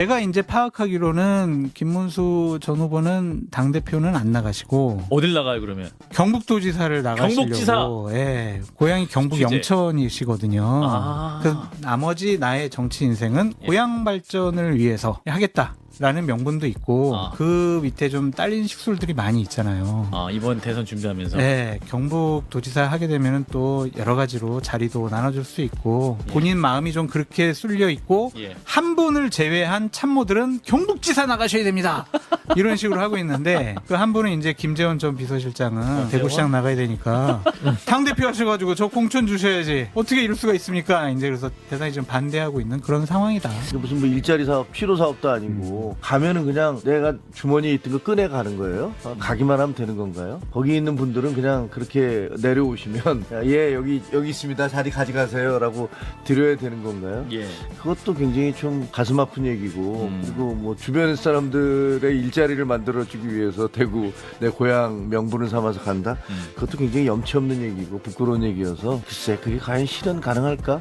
제가 이제 파악하기로는 김문수 전 후보는 당 대표는 안 나가시고 어딜 나가요 그러면? 경북도지사를 나가시려고. 경북지사? 예, 고향이 경북 취재. 영천이시거든요. 아. 그 나머지 나의 정치 인생은 예. 고향 발전을 위해서 하겠다. 라는 명분도 있고 아. 그 밑에 좀 딸린 식술들이 많이 있잖아요. 아 이번 대선 준비하면서 네, 경북 도지사 하게 되면은 또 여러 가지로 자리도 나눠줄 수 있고 예. 본인 마음이 좀 그렇게 쏠려 있고 예. 한 분을 제외한 참모들은 경북지사 나가셔야 됩니다. 이런 식으로 하고 있는데 그 한 분은 이제 김재원 전 비서실장은 대구시장 나가야 되니까 당 대표 하셔가지고 저 공천 주셔야지 어떻게 이럴 수가 있습니까? 이제 그래서 대단히 좀 반대하고 있는 그런 상황이다. 이게 무슨 뭐 일자리 사업, 필요 사업도 아니고 가면은 그냥 내가 주머니에 있던 거 꺼내 가는 거예요. 어, 가기만 하면 되는 건가요? 거기 있는 분들은 그냥 그렇게 내려오시면 야, 예 여기 여기 있습니다. 자리 가져가세요라고 드려야 되는 건가요? 예. 그것도 굉장히 좀 가슴 아픈 얘기고 음. 그리고 뭐 주변 사람들의 일자리를 만들어주기 위해서 대구 내 고향 명분을 삼아서 간다. 음. 그것도 굉장히 염치 없는 얘기고 부끄러운 얘기여서 글쎄 그게 과연 실현 가능할까?